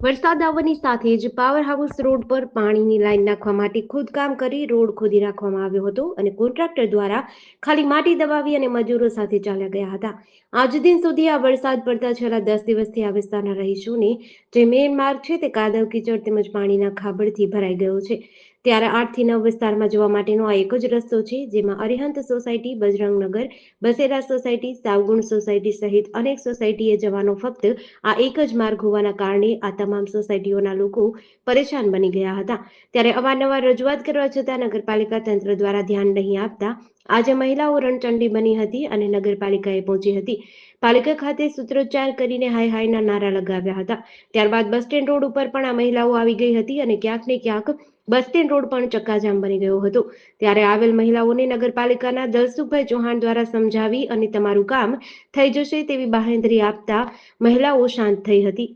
વરસાદ આવવાની સાથે જ પાવર હાઉસ રોડ પર પાણીની લાઈન નાખવા માટે ખોદકામ કરી રોડ ખોદી નાખવામાં આવ્યો હતો અને કોન્ટ્રાક્ટર દ્વારા ખાલી માટી દબાવી અને મજૂરો સાથે ચાલ્યા ગયા હતા. આજ દિન સુધી આ વરસાદ પડતા છેલ્લા દસ દિવસથી આ વિસ્તારના રહીશોને જે મેઇન માર્ગ છે તે કાદવ, કીચડ તેમજ પાણીના ખાબડથી ભરાઈ ગયો છે. ત્યારે આઠથી નવ વિસ્તારમાં જવા માટેનો આ એક જ રસ્તો છે, જેમાં Arihant society, Bajrangnagar, Basera society, Savgun society સહિત અનેક સોસાયટીએ જવાનો ફક્ત આ એક જ માર્ગ હોવાના કારણે આ તમામ સોસાયટીઓના લોકો પરેશાન બની ગયા હતા. ત્યારે અવારનવાર રજૂઆત કરવા છતાં નગરપાલિકા તંત્ર દ્વારા ધ્યાન નહીં આપતા આજે મહિલાઓ રણચંડી બની હતી અને નગરપાલિકાએ પહોંચી હતી. પાલિકા ખાતે સૂત્રોચ્ચાર કરીને હાય હાયના નારા લગાવ્યા હતા. ત્યારબાદ બસ સ્ટેન્ડ રોડ ઉપર પણ આ મહિલાઓ આવી ગઈ હતી અને ક્યાંક ને ક્યાંક બસ રોડ પણ ચક્કાજામ બની ગયો હતો. ત્યારે આવેલ મહિલાઓને નગરપાલિકાના દલસુખભાઈ ચૌહાણ દ્વારા સમજાવી અને તમારું કામ થઈ જશે તેવી બાહેંધરી આપતા મહિલાઓ શાંત થઈ હતી.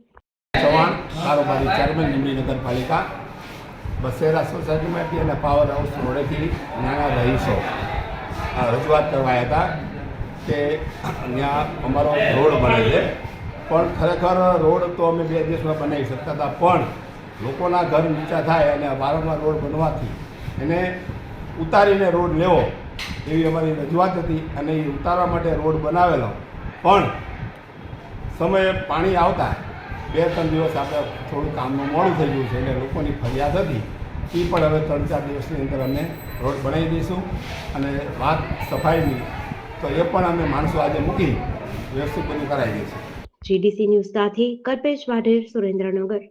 ચૌહાણ કારોબારી ચેરમેન લીંબડી નગરપાલિકા. બસેરા સોસાયટીમાંથી અને પાવર હાઉસ રોડેથી નાના રહીશો. રજૂઆત કરવા હતા કે ત્યાં અમારો રોડ બને છે. પણ ખરેખર રોડ તો અમે બે દિવસમાં બનાવી શકતા હતા, પણ લોકોના ઘર નીચા થાય અને વારંવાર રોડ બનવાથી એને ઉતારીને રોડ લેવો એવી અમારી રજૂઆત હતી અને એ ઉતારવા માટે રોડ બનાવેલો. પણ સમયે પાણી આવતા બે ત્રણ દિવસ આપણે થોડું કામનું મોડું થઈ ગયું છે એટલે લોકોની ફરિયાદ હતી. એ પણ હવે ત્રણ ચાર દિવસની અંદર અમે રોડ બનાવી દઈશું અને વાત સફાઈની તો એ પણ અમે માણસો આજે મૂકી વ્યવસ્થિત બધું કરાવી દઈશું. જીડીસી ન્યૂઝ સાથે કલ્પેશ વાઢેર સુરેન્દ્રનગર.